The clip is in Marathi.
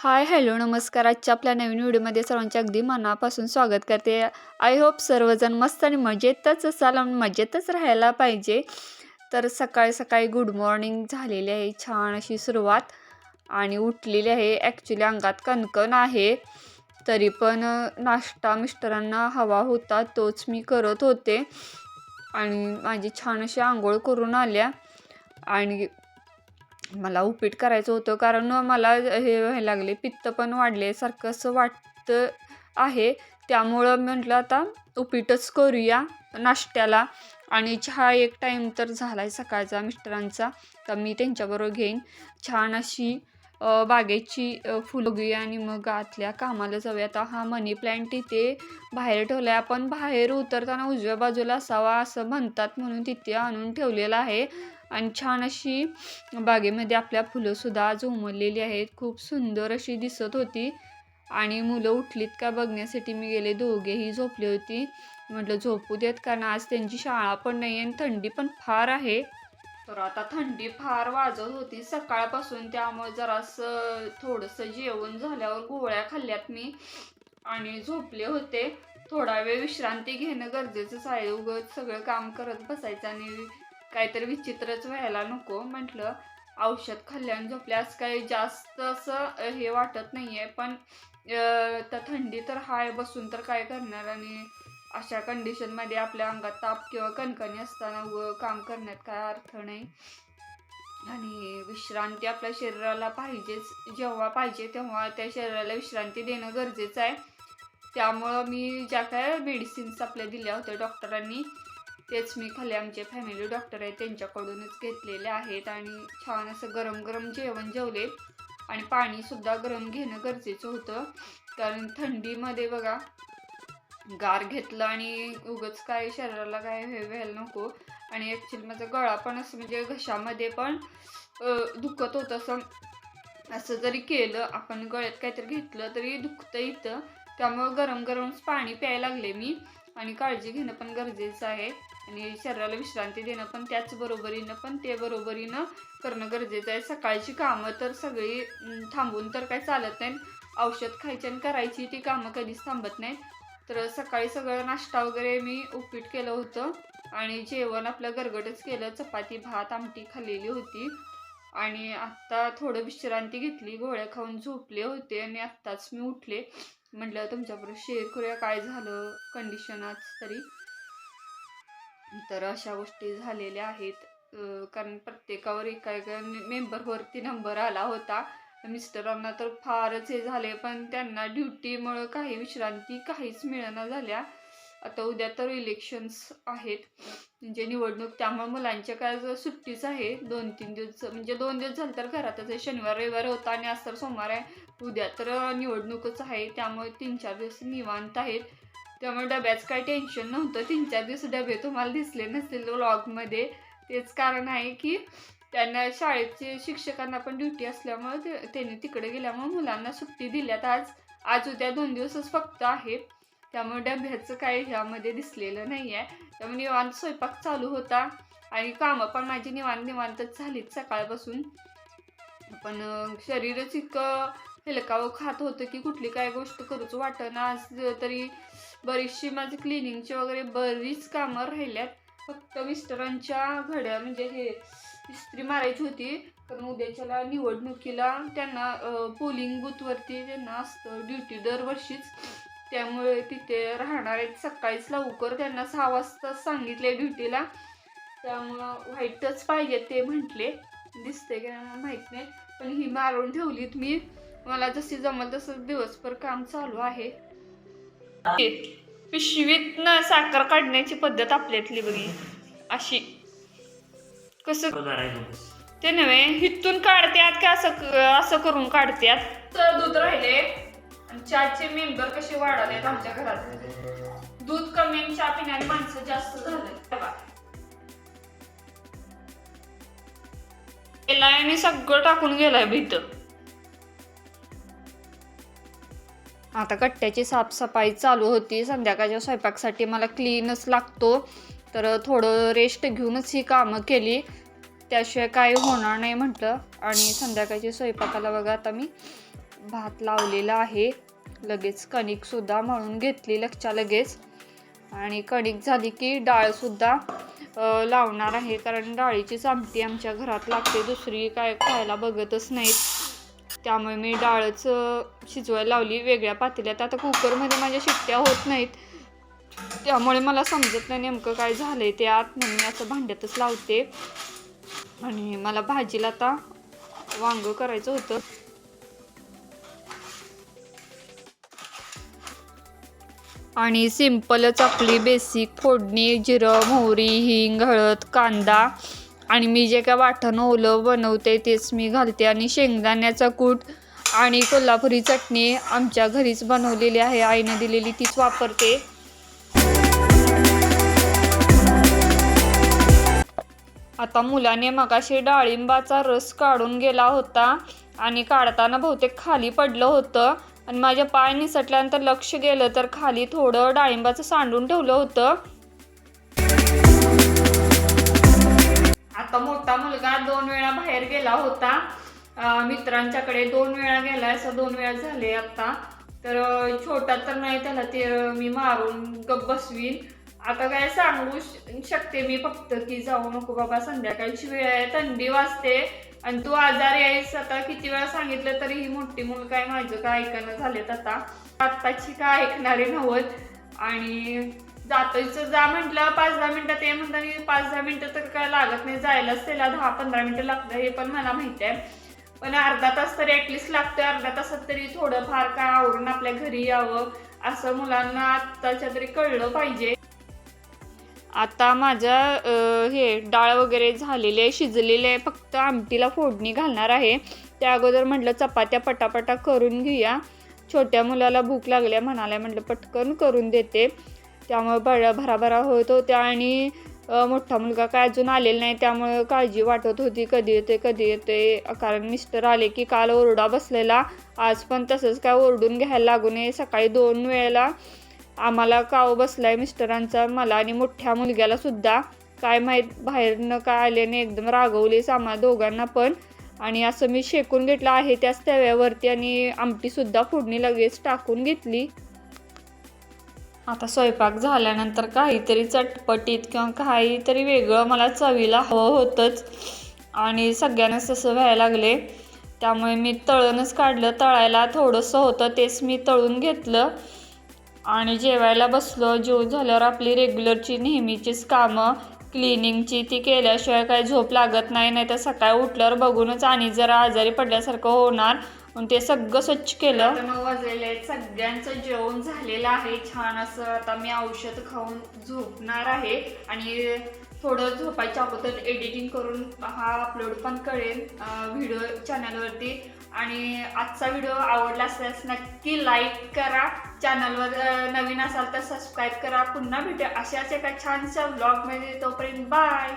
हाय हॅलो नमस्कार. आजच्या आपल्या नवीन व्हिडिओमध्ये सर्वांचे अगदी मनापासून स्वागत करते. आय होप सर्वजण मस्त आणि मजेतच असाल आणि मजेतच राहायला पाहिजे. तर सकाळी सकाळी गुड मॉर्निंग झालेली आहे. छान अशी सुरुवात आणि उठलेली आहे. ॲक्च्युली अंगात कणकण आहे. तरी पण नाश्ता मिस्टरांना हवा होता तोच मी करत होते. आणि माझी छान अशी आंघोळ करून आल्या. आणि मला उपीट करायचं होतं कारण मला हे व्हायला लागले पित्त पण वाढले सारखं असं वाटतं आहे. त्यामुळं म्हटलं आता उपीटच करूया नाश्त्याला. आणि चहा एक टाईम तर झाला आहे सकाळचा मिस्टरांचा तर मी त्यांच्याबरोबर घेईन. छान अशी बागेची फुलगी फुलं घेऊया आणि मग आतल्या कामाला जाऊया. आता हा मनी प्लॅन्ट तिथे बाहेर ठेवला आहे आपण बाहेर उतरताना उजव्या बाजूला असावा असं म्हणतात म्हणून तिथे आणून ठेवलेलं आहे. आणि छान अशी बागेमध्ये आपल्या फुलंसुद्धा आज उमरलेली आहेत. खूप सुंदर अशी दिसत होती. आणि मुलं उठलीत का बघण्यासाठी मी गेले. दोघेही झोपली होती. म्हटलं झोपू देत कारण आज त्यांची शाळा पण नाही आणि थंडी पण फार आहे. तर आता थंडी फार वाजत होती. सकाळपासून त्यामुळे जरासं थोडंसं जेवण झाल्यावर गोळ्या खाल्ल्यात मी. आणि झोपले होते. थोडा वेळ विश्रांती घेणं गरजेचंच आहे. उगत सगळं काम करत बसायचं आणि काहीतरी विचित्रच व्हायला नको म्हटलं. औषध खाल्ल्याने झोपल्यास काही जास्त असं हे वाटत नाही आहे पण तर थंडी तर हाय बसून तर काय करणार? आणि अशा कंडिशनमध्ये आपल्या अंगात ताप किंवा कणकणी असताना व काम करण्यात काय अर्थ नाही. आणि विश्रांती आपल्या शरीराला पाहिजेच जेव्हा पाहिजे तेव्हा त्या शरीराला विश्रांती देणं गरजेचं आहे. त्यामुळं मी ज्या काय मेडिसिन्स आपल्या दिल्या होत्या डॉक्टरांनी तेच मी खाली आमचे फॅमिली डॉक्टर आहेत त्यांच्याकडूनच घेतलेले आहेत. आणि छान असं गरम गरम जेवण जेवले. आणि पाणीसुद्धा गरम घेणं गरजेचं होतं. कारण थंडीमध्ये बघा गार घेतलं आणि उगच काय शरीराला काय हे व्हायला नको. आणि ॲक्च्युली माझा गळा पण असं म्हणजे घशामध्ये पण दुखत होतं. असं असं जरी केलं आपण गळ्यात काहीतरी घेतलं तरी दुखतं इथं. त्यामुळं गरम गरमच पाणी प्यायला लागले मी. आणि काळजी घेणं पण गरजेचं आहे. आणि शरीराला विश्रांती देणं पण त्याच बरोबरीनं पण ते बरोबरीनं करणं गरजेचं आहे. सकाळची कामं तर सगळी थांबून तर काही चालत नाहीत. औषध खायची आणि करायची ती कामं कधीच थांबत नाहीत. तर सकाळी सगळं नाश्ता वगैरे मी उपीट केलं होतं आणि जेवण आपलं गरगटच केलं. चपाती भात आमटी खाल्लेली होती. आणि आत्ता थोडं विश्रांती घेतली गोळ्या खाऊन झोपले होते आणि आत्ताच मी उठले. म्हटलं तुमच्याबरोबर शेअर करूया काय झालं कंडिशन आज तरी. तर अशा गोष्टी झालेल्या आहेत. कारण प्रत्येकावर एका एका मेंबरवरती नंबर आला होता. मिस्टरांना तर फारच हे झाले पण त्यांना ड्युटीमुळं काही विश्रांती काहीच मिळेना झाल्या. आता उद्या तर इलेक्शन्स आहेत. म्हणजे निवडणूक त्यामुळे मुलांच्या काय सुट्टीच आहे दोन तीन दिवस म्हणजे दोन दिवस झालं तर घरातच आहे. शनिवार रविवार होता आणि आज तर सोमवार आहे. उद्या तर निवडणूकच आहे. त्यामुळे तीन चार दिवस निवांत आहेत. त्यामुळे डब्याचं काही टेन्शन नव्हतं. तीन चार दिवस डबे तुम्हाला दिसले नसतील व्लॉगमध्ये तेच कारण आहे की त्यांना शाळेचे शिक्षकांना पण ड्युटी असल्यामुळे ते त्यांनी तिकडे गेल्यामुळे मुलांना सुट्टी दिल्यात. आज आज उद्या दोन दिवसच फक्त आहे. त्यामुळे डब्याचं काही ह्यामध्ये दिसलेलं नाही आहे त्यामुळे निवांत स्वयंपाक चालू होता. आणि कामं पण माझी निवांत निवांतच झालीत सकाळपासून. पण शरीरच इतकं हेलकावं खात होतं की कुठली काय गोष्ट करूच वाटेना. आज तरी बरीचशी माझी क्लिनिंगची वगैरे बरीच कामं राहिल्यात. फक्त मिस्टरांच्या घड्या म्हणजे हे इस्त्री मारायची होती. कारण उद्याच्याला निवडणुकीला त्यांना पोलिंग बूथवरती त्यांना असतं ड्युटी दरवर्षीच. त्यामुळे तिथे राहणार आहेत. सकाळीच लवकर त्यांना सहा वाजता सांगितले ड्युटीला त्यामुळं व्हाईटच पाहिजे ते म्हटले. दिसते की नाही मला माहीत नाही. पण ही मारून ठेवलीत मी. मला जशी जमल तसं दिवसभर काम चालू आहे. पिशवीत ना साखर काढण्याची पद्धत आपल्यातली बघी. अशी. कसं. ते नव्हे हिथून काढत्यात का असं असं करून काढत्यात? तर दूध राहिले आणि चहाचे मेंबर कसे वाढालेत आमच्या घरात? दूध कमी आणि चहा पिणारी माणसं जास्त झाले गेलाय आणि सगळं टाकून गेलाय भीत आता कट्ट्याची साफसफाई चालू होती. संध्याकाळच्या स्वयंपाकसाठी मला क्लीनच लागतो. तर थोडं रेस्ट घेऊनच ही कामं केली. त्याशिवाय काही होणार नाही म्हटलं. आणि संध्याकाळची स्वयंपाकाला बघा आता मी भात लावलेला आहे. लगेच कणिकसुद्धा मळून घेतली लक्षात लगेच. आणि कणिक झाली की डाळसुद्धा लावणार आहे. कारण डाळीचीच आमटी आमच्या घरात लागते. दुसरी काय खायला बघतच नाहीत. त्यामुळे मी डाळच शिजवायला लावली. वेगळ्या पातेल्यात. आता कुकरमध्ये माझ्या शिट्ट्या होत नाहीत. त्यामुळे मला समजत नाही नेमकं काय झालंय ते आत म्हणून मी असं भांड्यातच लावते. आणि मला भाजीला आता वांग करायचं होतं. आणि सिंपल आपली बेसिक फोडणी जिरं मोहरी हिंग हळद कांदा. आणि मी जे काय वाटण ओलं बनवते तेच मी घालते. आणि शेंगदाण्याचा कूट आणि कोल्हापुरी चटणी आमच्या घरीच बनवलेली आहे. आईनं दिलेली तीच वापरते. आता मुलाने मगाशी डाळिंबाचा रस काढून गेला होता आणि काढताना बहुतेक खाली पडलं होतं. आणि माझ्या पाय निसटल्यानंतर लक्ष गेलं तर खाली थोडं डाळिंबाचं सांडून ठेवलं होतं. आता मोठा मुलगा दोन वेळा बाहेर गेला होता. मित्रांच्याकडे दोन वेळा गेला असं दोन वेळा झाले आता. तर छोटा तर नाही त्याला ते मी मारून गप बसवीन. आता काय सांगू शकते मी फक्त की जाऊ नको बाबा संध्याकाळची वेळ आहे थंडी वाजते. आणि तू आजारी आहेस आता किती वेळा सांगितलं तरी ही मोठी मुलं काय माझं काय ऐकणं झालेत आता. आत्ताची काय ऐकणारे नव्हत आणि जातोयचं जा म्हटलं पाच दहा मिनटं ते म्हणतात की पाच दहा मिनटं तर काय लागत नाही जायलाच त्याला दहा पंधरा मिनटं लागतं हे पण मला माहिती आहे. पण अर्धा तास तरी ॲटलिस्ट लागतोय अर्धा तासात तरी थोडंफार काय आवरून आपल्या घरी यावं असं मुलांना आत्ताच्या तरी कळलं पाहिजे. आता माझं हे डाळ वगैरे झालेली आहे शिजलेली आहे फक्त आमटीला फोडणी घालणार आहे. त्या अगोदर म्हटलं चपात्या पटापटा करून घेऊया. छोट्या मुलाला भूक लागल्या म्हणाल्या म्हटलं पटकन करून देते. त्यामुळे बळ भराभरा होत होत्या आणि मोठा मुलगा काय अजून आलेला नाही त्यामुळे काळजी वाटत होती. कधी येते कधी येते कारण मिस्टर आले की काल ओरडा बसलेला. आज पण तसंच काय ओरडून घ्यायला लागू नये. सकाळी दोन वेळेला आम्हाला काव बसलाय मिस्टरांचा मला आणि मोठ्या मुलग्याला सुद्धा. काय माहीत बाहेरनं काय आल्याने एकदम रागवलीस आम्हाला दोघांना पण. आणि असं मी शेकून घेतलं आहे त्याच तव्यावरती आणि आमटीसुद्धा फोडणी लगेच टाकून घेतली. आता स्वयंपाक झाल्यानंतर काहीतरी चटपटीत किंवा काहीतरी वेगळं मला चवीला हवं होतंच. आणि सगळ्यांनाच तसं व्हायला लागले. त्यामुळे मी तळणच काढलं तळायला थोडंसं होतं तेच मी तळून घेतलं. आणि जेवायला बसलो. जेवण झाल्यावर आपली रेग्युलरची नेहमीचीच कामं क्लिनिंगची ती केल्याशिवाय काही झोप लागत नाही. नाही तर सकाळी उठल्यावर बघूनच आणि जरा आजारी पडल्यासारखं होणार. ते सगळं स्वच्छ केलं. नऊ वाजलेले आहेत. सगळ्यांचं जेवण झालेलं आहे. छान असं आता मी औषध खाऊन झोपणार आहे. आणि थोडं झोपायच्या अगोदर एडिटिंग करून हा अपलोड पण करेन व्हिडिओ चॅनलवरती आणि आजचा व्हिडिओ आवडला असल्यास नक्की लाईक करा. चॅनलवर नवीन असाल तर सबस्क्राईब करा. पुन्हा भेटू अशाच एका छानशा ब्लॉगमध्ये तोपर्यंत बाय